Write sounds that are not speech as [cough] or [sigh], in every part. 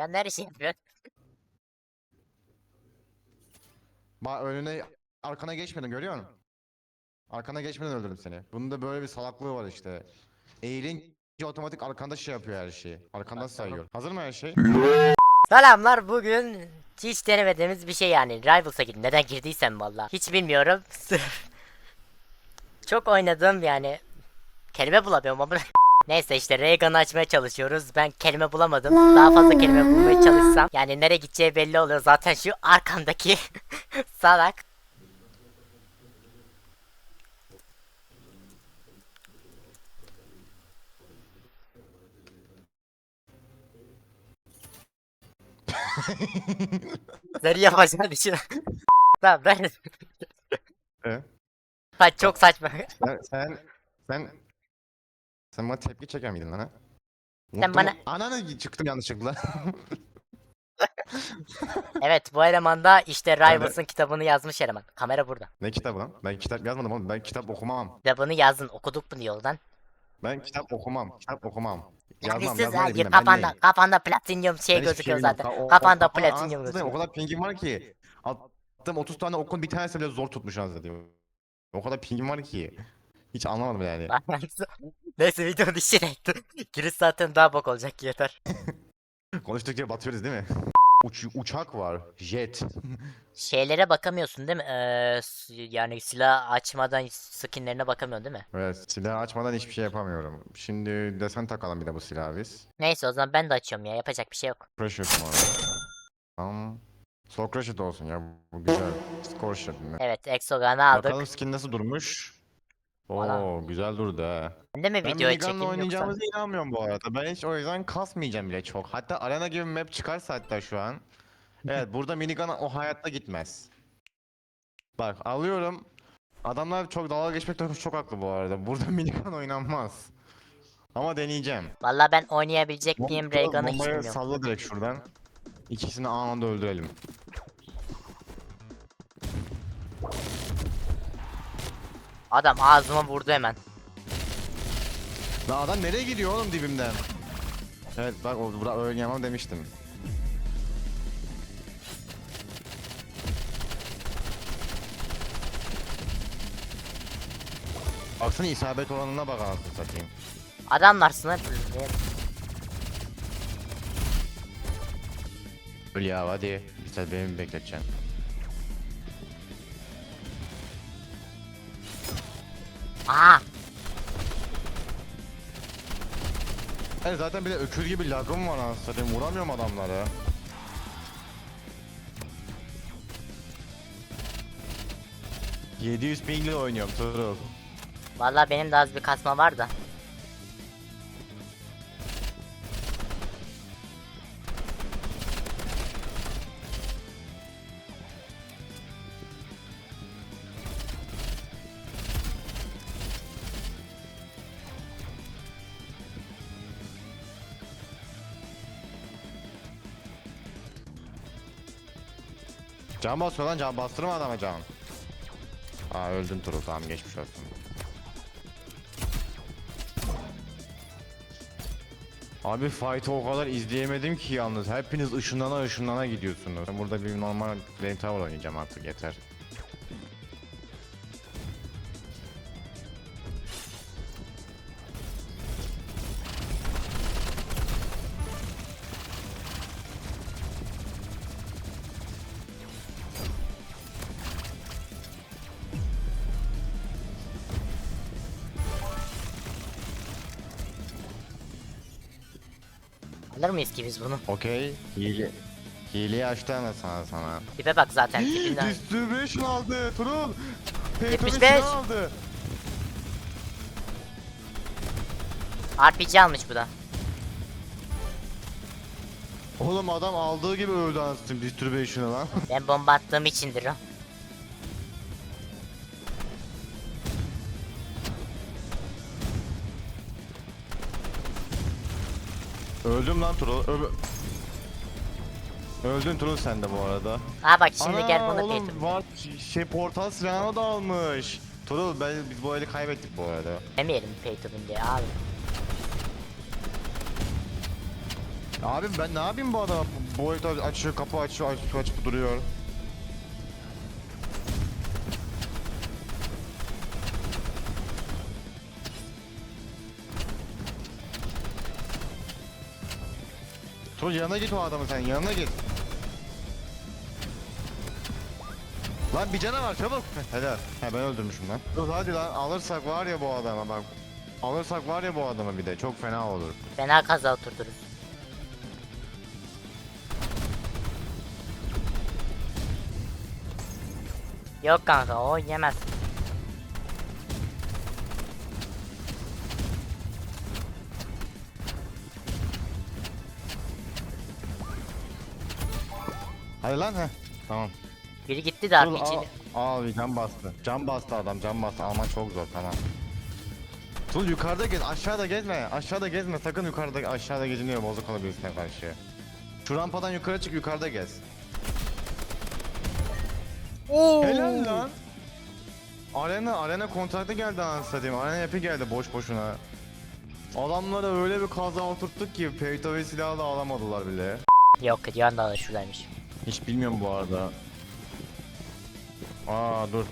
Ya nerede şey yapıyorsun? Bak önüne arkana geçmedin görüyor musun? Arkana geçmeden öldürdüm seni. Bunda böyle bir salaklığı var işte. Eğilince otomatik arkanda şey yapıyor her şeyi. Arkanda sayıyor. Hazır mı her şey? Selamlar bugün hiç denemediğimiz bir şey yani Rivals'a girdim. Neden girdiysem valla. Hiç bilmiyorum. [laughs] Çok oynadım yani. Kelime bulamıyorum ama. Neyse işte Reagan'ı açmaya çalışıyoruz. Ben kelime bulamadım. Daha fazla kelime bulmaya çalışsam. Yani nereye gideceği belli oluyor. Zaten şu arkamdaki [laughs] salak. Nereye yapacağını düşün. tamam ben... Ha, çok saçma. Sen, sen, sen, sen bana tepki çeker miydin lan ha? Sen bana- mu? Ananı çıktım yanlışlıkla. [laughs] Evet bu eleman da işte Rivals'ın kitabını yazmış eleman. Kamera burada. ne kitabı lan? Ben kitap yazmadım oğlum. Ben kitap okumam. Kitabını yazdın okuduk bunu yoldan. Ben kitap okumam. Kitap okumam. Ya Yazmam, siz yazmayı hayır bilmem. Ben kafanda neyim? kafanda platinyum şey hiçbir gözüküyor zaten. Ka- o- Kafanda o- platinyum anasını. O kadar pingim var ki. Attım 30 tane okun bir tanesi bile zor tutmuş anasını diyor. O kadar pingim var ki. Hiç anlamadım yani. [laughs] Neyse videonun işine. [laughs] Giriş zaten daha bok olacak yeter. [laughs] Konuştukça batıyoruz değil mi? Uç, uçak var. Jet. [laughs] Şeylere bakamıyorsun değil mi? Ee, yani silah açmadan skinlerine bakamıyorsun değil mi? Evet silah açmadan hiçbir şey yapamıyorum. Şimdi desen takalım bir de bu silahı biz. Neyse o zaman ben de açıyorum ya yapacak bir şey yok. Mu arada? Tamam. Sokraşit olsun ya bu güzel. Scorched mi? Evet Exogun'u aldık. Bakalım skin nasıl durmuş. Oo güzel durdu ha. Ben de mi Ben çekeyim yoksa? oynayacağımıza inanmıyorum bu arada. Ben hiç o yüzden kasmayacağım bile çok. Hatta arena gibi bir map çıkarsa hatta şu an. Evet [laughs] burada minigun o hayatta gitmez. Bak alıyorum. Adamlar çok dalga geçmekte çok haklı bu arada. [laughs] Burada minigun oynanmaz. Ama deneyeceğim. Valla ben oynayabilecek miyim Raygun'u hiç bombayı bilmiyorum. salla direkt şuradan. İkisini anında öldürelim. Adam ağzıma vurdu hemen. Lan adam nereye gidiyor oğlum dibimden? Evet bak o oynayamam demiştim. Baksana isabet oranına bak anasını satayım. Adamlar sniper. Öl ya hadi. Saat beni mi bekleteceksin? Ben zaten bir de ökür gibi lagım var anasını. Vuramıyorum adamlara. ...700 pingle oynuyorum Turul. Valla benim de az bir kasma var da. Can basıyor lan can bastırma adama can. Aa öldün Turul tamam geçmiş olsun. Abi fight'ı o kadar izleyemedim ki yalnız. Hepiniz ışınlana ışınlana gidiyorsunuz. Ben burada bir normal Flame Tower oynayacağım artık yeter. Alır mıyız ki biz bunu? Okey. Hile. Hileyi açtı ama sana sana. Tipe bak zaten tipinden. Distribution aldı Turul. 75. aldı. RPG almış bu da. Oğlum adam aldığı gibi öldü anasını distribution'ı lan. Ben bomba attığım içindir o. Öldüm lan Turul. Öl Öldün Turul sen de bu arada. Aa bak şimdi Ana, gel bunu oğlum peytim. var şey portal silahını da almış. Turul ben biz bu eli kaybettik bu arada. Demeyelim pay to win diye abi. Abi ben ne yapayım bu adama? Boyut açıyor, kapı açıyor, açıp açıp duruyor. Tur yanına git o adamın sen, yanına git. Lan bir canavar çabuk. [laughs] Helal. Ha ben öldürmüşüm lan. Dur hadi lan alırsak var ya bu adama bak. Alırsak var ya bu adama bir de çok fena olur. Fena kaza oturduruz. Yok kanka o yemez. Hadi lan he. Tamam. Biri gitti de Dur, abi içini. al bir can bastı. Can bastı adam can bastı. Alman çok zor tamam. Tul yukarıda gez aşağıda gezme. Aşağıda gezme sakın yukarıda aşağıda geziniyor bozuk olabilirsine karşı. Şu rampadan yukarı çık yukarıda gez. Helal lan. Arena arena kontratı geldi anasını. Arena yapı geldi boş boşuna. Adamlara öyle bir kaza oturttuk ki Peyto ve silahı da alamadılar bile. Yok yanda da şuradaymış. Hiç bilmiyorum bu arada. Aa dur.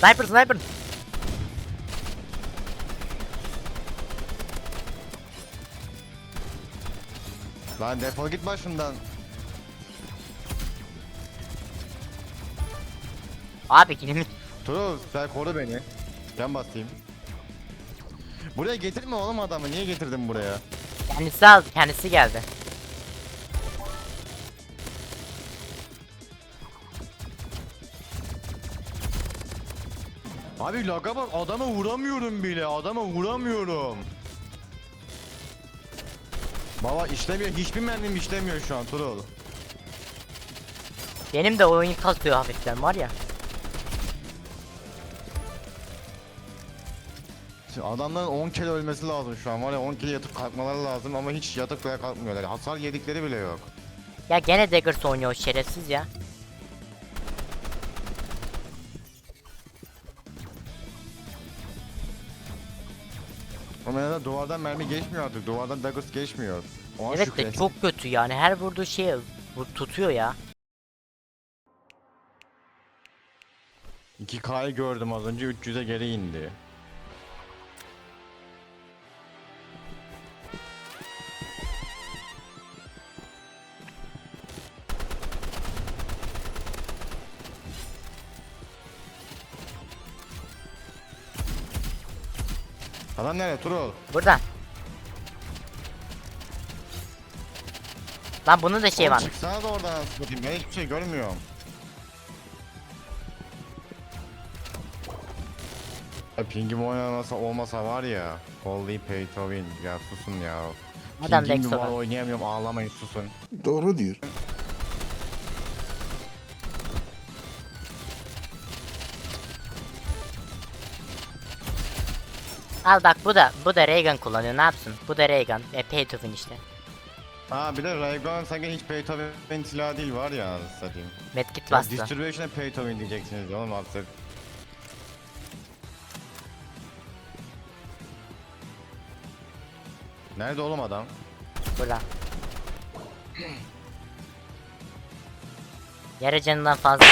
Sniper sniper. Lan defol git başımdan. Abi kilimi. Turul sen koru beni. Can basayım. Buraya getirme oğlum adamı. Niye getirdin buraya? Kendisi aldı kendisi geldi. Abi laga bak adama vuramıyorum bile. Adama vuramıyorum. Baba işlemiyor. Hiçbir mermim işlemiyor şu an Turul. Benim de oyun kasıyor hafiften var ya. Şimdi Adamların 10 kere ölmesi lazım şu an var ya 10 kere yatıp kalkmaları lazım ama hiç yatıp kalkmıyorlar. Hasar yedikleri bile yok. Ya gene Daggers oynuyor şerefsiz ya. Ama ya da duvardan mermi geçmiyor artık. Duvardan Daggers geçmiyor. Ona Evet de çok kötü yani her vurduğu şey bu tutuyor ya. 2K'yı gördüm az önce 300'e geri indi. Adam nerede Turul? Buradan. Lan bunun da şey Oğlum var. Çıksana da oradan anasını satayım. Ben hiçbir şey görmüyorum. Ya pingim oynamasa olmasa var ya. Holy pay to win. Ya susun ya. Adam Pingim var var. oynayamıyorum ağlamayın susun. Doğru diyor. Al bak bu da bu da Reagan kullanıyor ne yapsın? Bu da Reagan. E win işte. Ha bir de Raygun sanki hiç win silahı değil var ya anasını satayım. Medkit bastı. Distribution'a win diyeceksiniz oğlum artık. Nerede oğlum adam? Burada. Yarı canından fazla.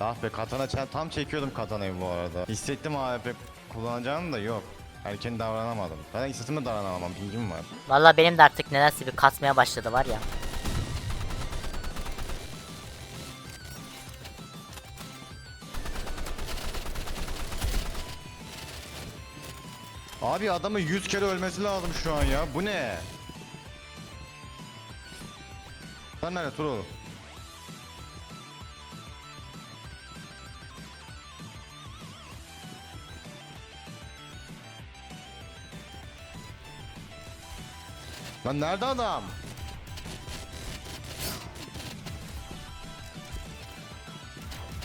Ah be katana tam çekiyordum katanayı bu arada. Hissettim AWP kullanacağını da yok. Erken davranamadım. Ben hissetime davranamam pingim var. Valla benim de artık nedense bir kasmaya başladı var ya. Abi adamın 100 kere ölmesi lazım şu an ya. Bu ne? Sen nerede Turul? Lan nerede adam?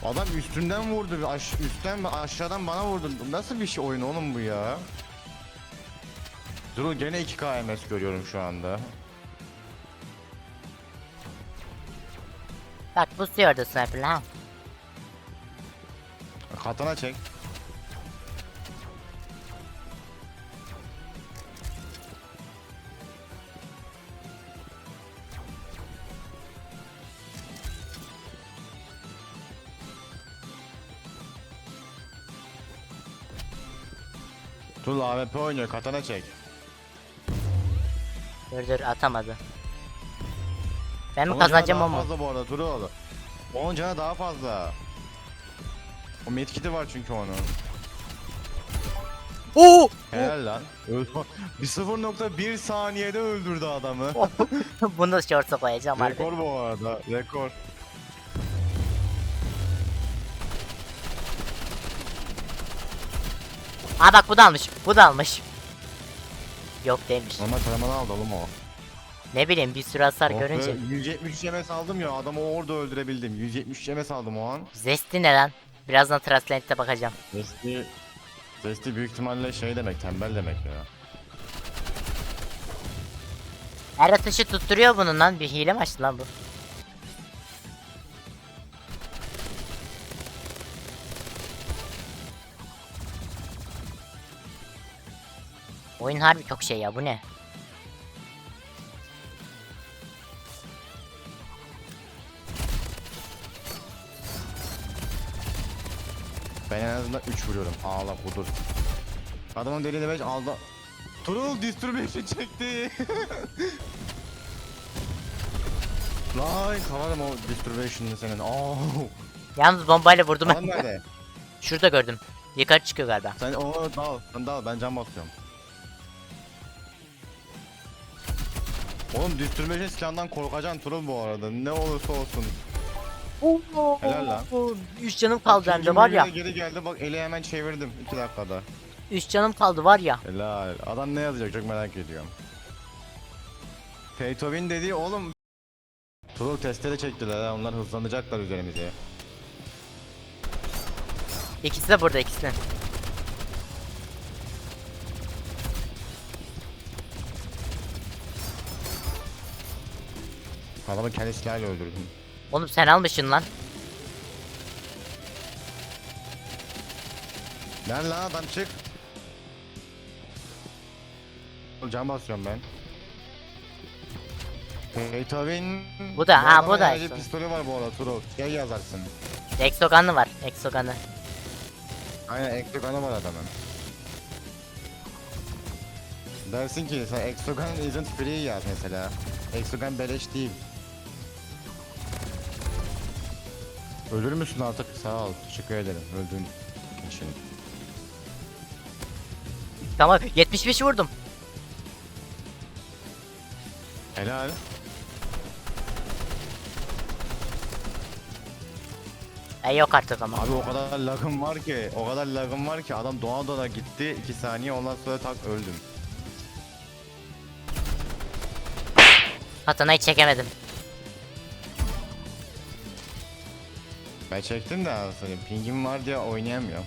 Adam üstünden vurdu, aş üstten aşağıdan bana vurdu. Nasıl bir şey oyun oğlum bu ya? Dur gene 2 KMS görüyorum şu anda. Bak bu sniper'la ha. Katana çek. Tul AWP oynuyor katana çek. Dur dur atamadı. Ben mi kazanacağım ama? fazla bu arada Turul. Onun canı daha fazla. O medkit'i var çünkü onun. Oo! Helal lan. Öldü. [laughs] Bir 0.1 saniyede öldürdü adamı. [laughs] Bunu short'a koyacağım harbi. Rekor bu arada. Rekor. Aa bak bu da almış. Bu da almış. Yok değilmiş. Normal taramadan aldı oğlum o. Ne bileyim bir sürü hasar Oh be, görünce. 173 MS aldım ya adamı orada öldürebildim. 173 MS aldım o an. Zesti ne lan? Birazdan Translate'de bakacağım. Zesti, Zesti büyük ihtimalle şey demek tembel demek ya. Her atışı tutturuyor bunun lan. Bir hile mi açtı lan bu? Oyun harbi çok şey ya bu ne? Ben en azından 3 vuruyorum. Ağla budur. Adamın deli 5 aldı. Turul distribution çekti. [laughs] Lan kavarım o distribution'ını senin. Oh. Yalnız bombayla vurdum. Adam nerede? [laughs] Şurada gördüm. Yukarı çıkıyor galiba. Sen onu dal. Sen dal ben cam basıyorum. Oğlum distribution silahından korkacaksın Turul bu arada. Ne olursa olsun. Helal lan. 3 canım kaldı hem de İkinci var ya. Geri geldi bak eli hemen çevirdim 2 dakikada. 3 canım kaldı var ya. Helal. Adam ne yazacak çok merak ediyorum. Win dediği oğlum Turul testere çektiler ha onlar hızlanacaklar üzerimize. İkisi de burada ikisi de. Adamı kendi silahıyla öldürdüm. Oğlum sen almışsın lan. Lan lan adam çık. Cam basıyorum ben. Win. Bu da, ha, bu da işte. pistolü var bu arada Turul. Şey yazarsın. Exogan'ı var. Exogan'ı. Aynen ekstraganı var adamın. Dersin ki sen Exogan isn't free yaz mesela. Exogan beleş değil. Ölür müsün artık? Sağ ol. Teşekkür ederim öldüğün için. Tamam 75 vurdum. Helal. E yok artık ama. Abi o kadar lagım var ki, o kadar lagım var ki adam doğa doğa gitti 2 saniye ondan sonra tak öldüm. Katanayı çekemedim. Ben çektim de aslında pingim var diye oynayamıyorum.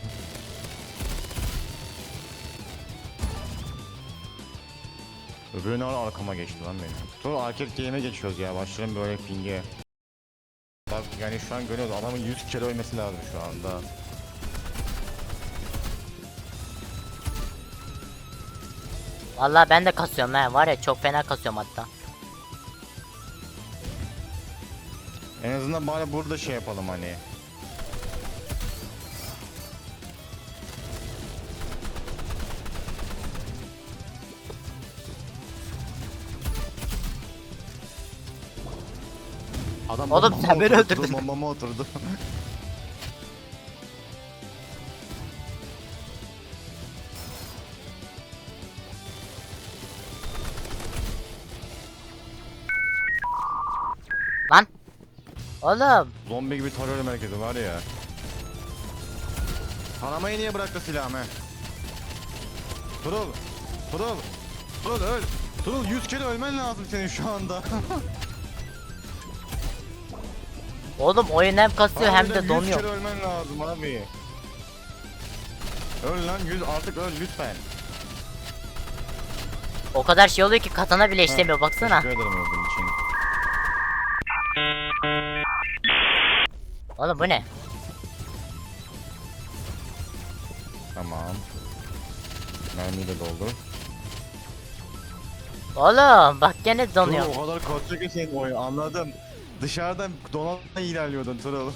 Öbürü ne ara arkama geçti lan benim. Dur arcade game'e geçiyoruz ya başlayalım böyle pinge. Bak yani şu an görüyoruz adamın 100 kere ölmesi lazım şu anda. Vallahi ben de kasıyorum he. Var ya çok fena kasıyorum hatta. En azından bari burada şey yapalım hani. Adam Oğlum bombama sen beni oturdu, öldürdün. Bombama oturdu. Lan. Oğlum. Zombi gibi terör merkezi var ya. Taramayı niye bıraktı silahımı? Turul. Turul. Turul öl. Turul 100 kere ölmen lazım senin şu anda. [laughs] Oğlum oyun hem kasıyor hem de 100 donuyor. kere ölmen lazım abi. Öl lan 100 artık öl lütfen. O kadar şey oluyor ki katana bile işlemiyor baksana. Teşekkür ederim öldüğün için. Oğlum bu ne? Tamam. Mermiyi de doldur. Oğlum bak gene donuyor. Turul o kadar kasıyor ki senin oyun anladım. Dışarıdan donatla ilerliyordun Turul.